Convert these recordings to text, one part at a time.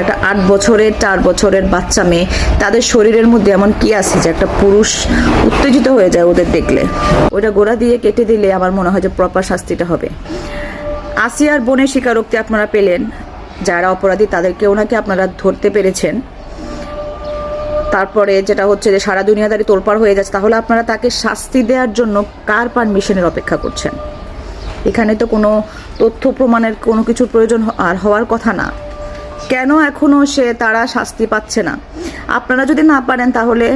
একটা আট বছরের, চার বছরের বাচ্চা মেয়ে। তাদের শরীরের মধ্যে এমন কি আছে যে একটা পুরুষ উত্তেজিত হয়ে যায় ওদের দেখলে? ওটা গোড়া দিয়ে কেটে দিলে আমার মনে হয় যে প্রপার শাস্তিটা হবে। আসিয়ার বোনের স্বীকারোক্তি আপনারা পেলেন। যারা অপরাধী তাদেরকেও নাকি আপনারা ধরতে পেরেছেন। তারপরে যেটা হচ্ছে যে সারা দুনিয়াদারি তোলপাড় হয়ে যাচ্ছে, তাহলে আপনারা তাকে শাস্তি দেওয়ার জন্য কার পারমিশনের অপেক্ষা করছেন? এখানে তো কোনো তথ্য প্রমাণের কোনো কিছুর প্রয়োজন আর হওয়ার কথা না। কেন এখনও সে তারা শাস্তি পাচ্ছে না? আপনারা যদি না পারেন তাহলে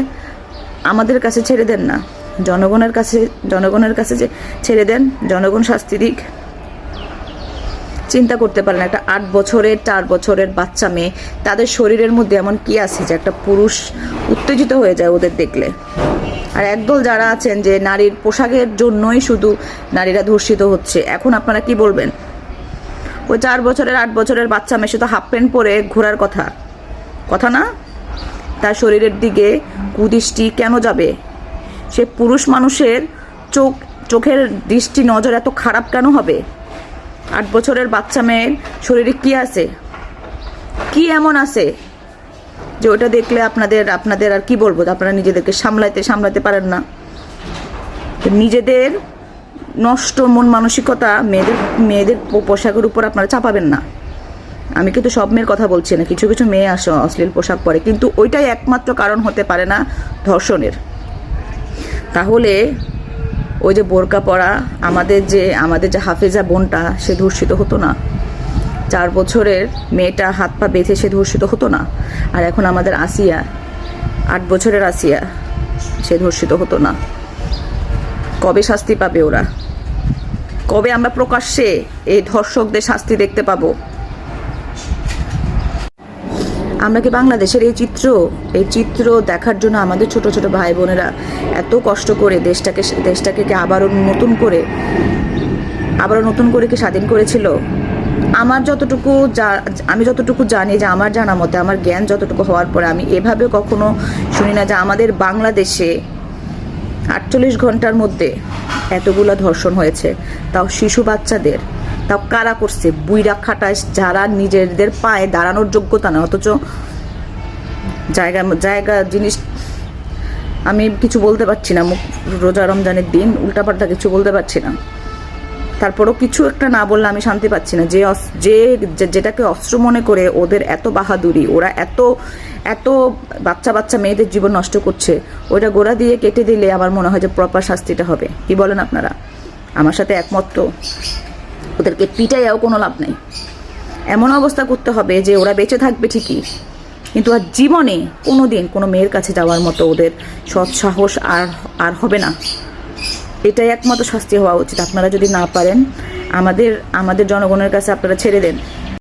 আমাদের কাছে ছেড়ে দেন না। জনগণের কাছে জনগণের কাছে যে ছেড়ে দেন, জনগণ শাস্তি দিক। চিন্তা করতে পারেন একটা আট বছরের, চার বছরের বাচ্চা মেয়ে, তাদের শরীরের মধ্যে এমন কি আছে যে একটা পুরুষ উত্তেজিত হয়ে যায় ওদের দেখলে? আর একদল যারা আছেন যে নারীর পোশাকের জন্যই শুধু নারীরা ধর্ষিত হচ্ছে, এখন আপনারা কি বলবেন? ওই চার বছরের, আট বছরের বাচ্চা সে তো হাফ প্যান্ট পরে ঘোরার কথা। কথা না? তার শরীরের দিকে কুদৃষ্টি কেন যাবে? সে পুরুষ মানুষের চোখ, চোখের দৃষ্টি নজর এত খারাপ কেন হবে? আট বছরের বাচ্চা মেয়ের শরীরে কি আছে? কি এমন আছে যে ওটা দেখলে আপনাদের আপনাদের আর কি বলব আপনারা নিজেদেরকে সামলাইতে সামলাতে পারেন না? নিজেদের নষ্ট মন মানসিকতা মেয়েদের মেয়েদের পোশাকের উপর আপনারা চাপাবেন না। আমি কিন্তু সব মেয়ের কথা বলছি না, কিছু কিছু মেয়ে আসে অশ্লীল পোশাক পরে, কিন্তু ওইটাই একমাত্র কারণ হতে পারে না ধর্ষণের। তাহলে ওই যে বোরকা পরা, আমাদের যে আমাদের যে হাফেজা বোনটা, সে ধর্ষিত হতো না। চার বছরের মেয়েটা হাত পা বেঁধে সে ধর্ষিত হতো না। আর এখন আমাদের আসিয়া, আট বছরের আসিয়া সে ধর্ষিত হতো না। কবে শাস্তি পাবে ওরা? কবে আমরা প্রকাশ্যে এই ধর্ষকদের শাস্তি দেখতে পাবো? আমরা কি বাংলাদেশের এই চিত্র এই চিত্র দেখার জন্য আমাদের ছোট ছোট ভাই বোনেরা এত কষ্ট করে দেশটাকে দেশটাকে কি আবারও নতুন করে, আবারও নতুন করে কি স্বাধীন করেছিল? আমার যতটুকু যা আমি যতটুকু জানি যে আমার জানা মতে আমার জ্ঞান যতটুকু হওয়ার পরে আমি এভাবে কখনো শুনি না যে আমাদের বাংলাদেশে আটচল্লিশ ঘণ্টার মধ্যে এতগুলো ধর্ষণ হয়েছে। তাও শিশু বাচ্চাদের। তাও কারা করছে? বুইরা খাটায় যারা নিজেদের পায়ে দাঁড়ানোর যোগ্যতা না। অথচ জায়গা জায়গা, জিনিস আমি কিছু বলতে পারছি না। রোজা রমজানের দিন উল্টাপাল্টা কিছু বলতে পারছি না। তারপরও কিছু একটা না বললে আমি শান্তি পাচ্ছি না। যে যে- যেটাকে অস্ত্র মনে করে ওদের এত বাহাদুরি, ওরা এত এত বাচ্চা বাচ্চা মেয়েদের জীবন নষ্ট করছে ওটা গোড়া দিয়ে কেটে দিলে আমার মনে হয় যে প্রপার শাস্তিটা হবে। কি বলেন আপনারা? আমার সাথে একমত তো। ওদেরকে পিটাইয়াও কোনো লাভ নেই। এমন অবস্থা করতে হবে যে ওরা বেঁচে থাকবে ঠিকই, কিন্তু আর জীবনে কোনো দিন কোনো মেয়ের কাছে যাওয়ার মতো ওদের সৎ সাহস আর আর হবে না। এটাই একমাত্র শাস্তি হওয়া উচিত। আপনারা যদি না পারেন, আমাদের আমাদের জনগণের কাছে আপনারা ছেড়ে দেন।